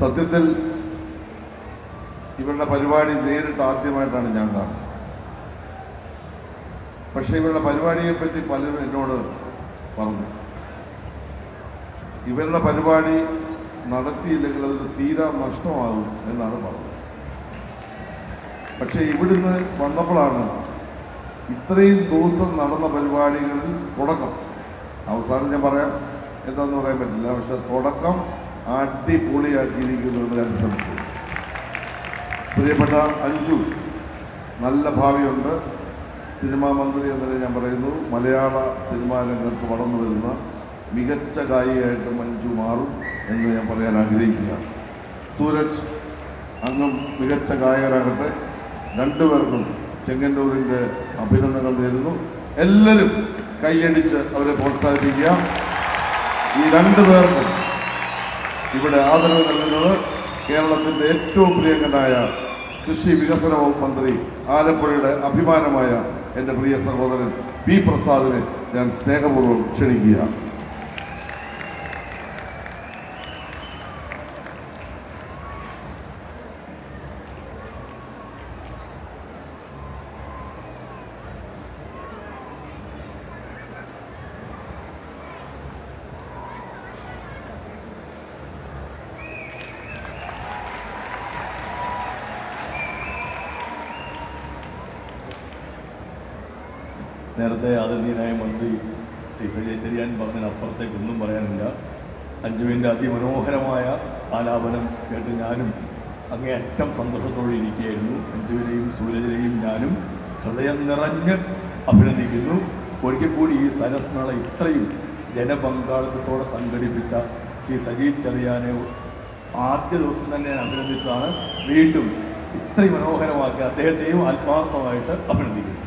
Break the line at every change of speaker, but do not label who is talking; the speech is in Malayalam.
സത്യത്തിൽ ഇവരുടെ പരിപാടി നേരിട്ട് ആദ്യമായിട്ടാണ് ഞാൻ കാണുന്നത്. പക്ഷേ ഇവരുടെ പരിപാടിയെ പറ്റി പലരും എന്നോട് പറഞ്ഞു. ഇവരുടെ പരിപാടി നടത്തിയില്ലെങ്കിൽ അതൊരു തീരാ നഷ്ടമാകും എന്നാണ് പറഞ്ഞത്. പക്ഷേ ഇവിടുന്ന് വന്നപ്പോഴാണ് ഇത്രയും ദിവസം നടന്ന പരിപാടികളിൽ തുടക്കം. അവസാനം ഞാൻ പറയാം എന്താന്ന് പറയാൻ പറ്റില്ല. പക്ഷെ തുടക്കം അടിപൊളിയാക്കിയിരിക്കുന്നുണ്ട് ഞാൻ സംശയം പ്രിയപ്പെട്ട അഞ്ചു നല്ല ഭാവിയുണ്ട്. സിനിമാ മന്ത്രി എന്നതിനെ ഞാൻ പറയുന്നു മലയാള സിനിമാ രംഗത്ത് വളർന്നു വരുന്ന മികച്ച ഗായികയായിട്ട് മഞ്ജു മാറും എന്ന് ഞാൻ പറയാൻ ആഗ്രഹിക്കുകയാണ്. സൂരജ് അങ്ങും മികച്ച ഗായകരാകട്ടെ രണ്ടുപേർക്കും ചെങ്ങന്നൂരിന്റെ അഭിനന്ദനങ്ങൾ നേരുന്നു. എല്ലാവരും കൈയടിച്ച് അവരെ പ്രോത്സാഹിപ്പിക്കുക. ഈ രണ്ടു പേർക്കും ഇവിടെ ആദരവ് നൽകുന്നത് കേരളത്തിന്റെ ഏറ്റവും പ്രിയങ്കനായ കൃഷി വികസന വകുപ്പ് മന്ത്രി ആലപ്പുഴയുടെ അഭിമാനമായ എന്റെ പ്രിയ സഹോദരൻ പി പ്രസാദിനെ ഞാൻ സ്നേഹപൂർവം ക്ഷണിക്കുകയാണ്.
നേരത്തെ ആദരണീയനായ മന്ത്രി ശ്രീ സജയ് ചെറിയാൻ പറഞ്ഞതിനപ്പുറത്തേക്ക് ഒന്നും പറയാനില്ല. അഞ്ജുവിന്റെ അതിമനോഹരമായ ആലാപനം കേട്ട് ഞാനും അങ്ങേയറ്റം സന്തോഷത്തോടെ ഇരിക്കുകയായിരുന്നു. അഞ്ജുവിനെയും സൂരജിനെയും ഞാനും ഹൃദയം നിറഞ്ഞ് അഭിനന്ദിക്കുന്നു. ഒരിക്കൽ കൂടി ഈ സരസ്മേള ഇത്രയും ജനപങ്കാളിത്തത്തോടെ സംഘടിപ്പിച്ച ശ്രീ സജീ ചെറിയാനെ ആദ്യ ദിവസം തന്നെ ഞാൻ അഭിനന്ദിച്ചതാണ്. വീണ്ടും ഇത്രയും മനോഹരമാക്കി അദ്ദേഹത്തെയും ആത്മാർത്ഥമായിട്ട് അഭിനന്ദിക്കുന്നു.